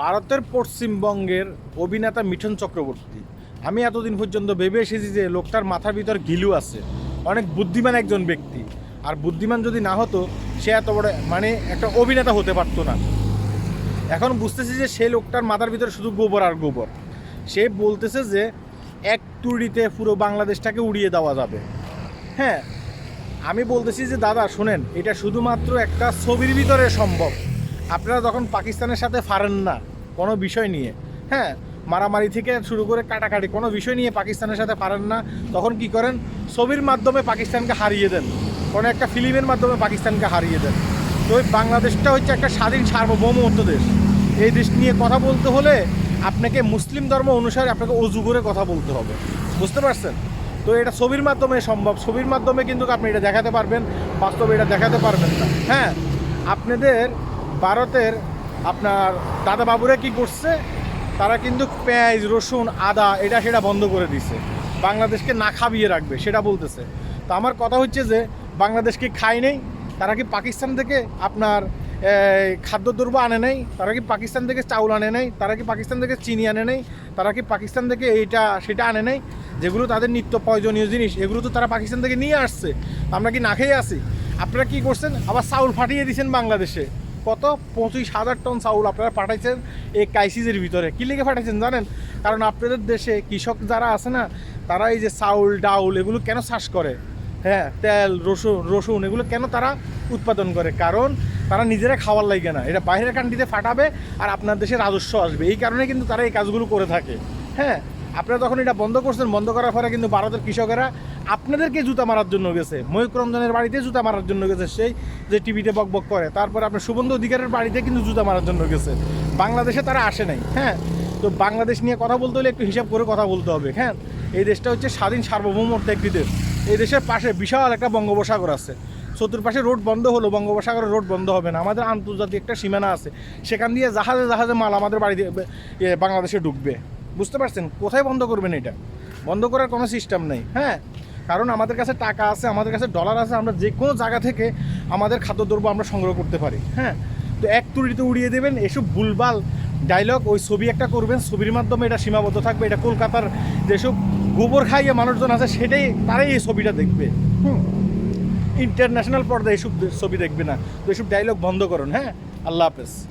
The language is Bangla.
ভারতের পশ্চিমবঙ্গের অভিনেতা মিঠুন চক্রবর্তী। আমি এতদিন পর্যন্ত ভেবে এসেছি যে লোকটার মাথার ভিতর গিলু আছে। অনেক বুদ্ধিমান একজন ব্যক্তি। আর বুদ্ধিমান যদি না হতো, সে এত বড় মানে একটা অভিনেতা হতে পারতো না। এখন বুঝতেছি যে সেই লোকটার মাথার ভিতরে শুধু গোবর আর গোবর। সে বলতেছে যে এক তুড়িতে পুরো বাংলাদেশটাকে উড়িয়ে দেওয়া যাবে। হ্যাঁ আমি বলতেছি যে, দাদা, শোনেন, এটা শুধুমাত্র একটা ছবির ভিতরে সম্ভব। আপনারা যখন পাকিস্তানের সাথে পারেন না, কোনো বিষয় নিয়ে হ্যাঁ মারামারি থেকে শুরু করে কাটাকাটি, কোনো বিষয় নিয়ে পাকিস্তানের সাথে পারেন না, তখন কি করেন? ছবির মাধ্যমে পাকিস্তানকে হারিয়ে দেন। কোনো একটা ফিল্মের মাধ্যমে পাকিস্তানকে হারিয়ে দেন। তো ওই বাংলাদেশটা হচ্ছে একটা স্বাধীন সার্বভৌমত্ব দেশ। এই দেশ নিয়ে কথা বলতে হলে আপনাকে মুসলিম ধর্ম অনুসারে আপনাকে অজু করে কথা বলতে হবে। বুঝতে পারছেন? তো এটা ছবির মাধ্যমে সম্ভব। ছবির মাধ্যমে কিন্তু আপনি এটা দেখাতে পারবেন, বাস্তবে এটা দেখাতে পারবেন না। হ্যাঁ আপনাদের ভারতের আপনার দাদা বাবুরা কি করছে? তারা কিন্তু পেঁয়াজ, রসুন, আদা, এটা সেটা বন্ধ করে দিছে। বাংলাদেশকে না খাবিয়ে রাখবে, সেটা বলতেছে। তো আমার কথা হচ্ছে যে বাংলাদেশকে খাই নেই? তারা কি পাকিস্তান থেকে আপনার খাদ্যদ্রব্য আনে নেই? তারা কি পাকিস্তান থেকে চাউল আনে নেই? তারা কি পাকিস্তান থেকে চিনি আনে নেই? তারা কি পাকিস্তান থেকে এইটা, সেটা আনে নেই? যেগুলো তাদের নিত্য প্রয়োজনীয় জিনিস, এগুলো তো তারা পাকিস্তান থেকে নিয়ে আসছে। আমরা কি না খেয়ে আসি আপনারা কি করছেন? আবার চাউল ফাটিয়ে দিয়েছেন বাংলাদেশে। কত? পঁচিশ হাজার টন চাউল আপনারা পাঠাইছেন এই ক্রাইসিসের ভিতরে। কী লিখে পাঠাইছেন জানেন? কারণ আপনাদের দেশে কৃষক যারা আছে না, তারা এই যে চাউল, ডাউল এগুলো কেন চাষ করে? হ্যাঁ তেল, রসুন রসুন এগুলো কেন তারা উৎপাদন করে? কারণ তারা নিজেরা খাওয়ার লাগে না। এটা বাইরের কান্ট্রিতে ফাটাবে আর আপনার দেশে রাজস্ব আসবে। এই কারণে কিন্তু তারা এই কাজগুলো করে থাকে। হ্যাঁ আপনারা তখন এটা বন্ধ করছেন, বন্ধ করার পরে কিন্তু ভারতের কৃষকেরা আপনাদেরকে জুতা মারার জন্য গেছে। ময়ূক রঞ্জনের বাড়িতে জুতা মারার জন্য গেছে, সেই যে টিভিতে বক বক করে। তারপরে আপনার সুবন্ধ অধিকারের বাড়িতে কিন্তু জুতা মারার জন্য গেছে। বাংলাদেশে তারা আসে নাই হ্যাঁ? তো বাংলাদেশ নিয়ে কথা বলতে হলে একটু হিসাব করে কথা বলতে হবে হ্যাঁ? এই দেশটা হচ্ছে স্বাধীন সার্বভৌমত্ব একটি দেশ। এই দেশের পাশে বিশাল একটা বঙ্গোপসাগর আছে। চতুর্পাশে রোড বন্ধ হলো বঙ্গোপসাগরের রোড বন্ধ হবে না। আমাদের আন্তর্জাতিক একটা সীমানা আছে। সেখান দিয়ে জাহাজে জাহাজে মাল আমাদের বাড়িতে বাংলাদেশে ঢুকবে। বুঝতে পারছেন? কোথায় বন্ধ করবেন এটা? বন্ধ করার কোনো সিস্টেম নেই। হ্যাঁ? কারণ আমাদের কাছে টাকা আছে, আমাদের কাছে ডলার আছে, আমরা যে কোনো জায়গা থেকে আমাদের খাদ্যদ্রব্য আমরা সংগ্রহ করতে পারি। হ্যাঁ? তো এক তুড়িতে উড়িয়ে দেবেন, এসব ভুলভাল ডায়লগ ওই ছবি একটা করবেন, ছবির মাধ্যমে এটা সীমাবদ্ধ থাকবে, এটা কলকাতার যেসব গোবর খাইয়ে মানুষজন আছে, সেটাই তারাই এই ছবিটা দেখবে। হুম? ইন্টারন্যাশনাল পর্দায় এসব ছবি দেখবে না। তো এসব ডায়লগ বন্ধ করুন হ্যাঁ? আল্লাহ হাফেজ।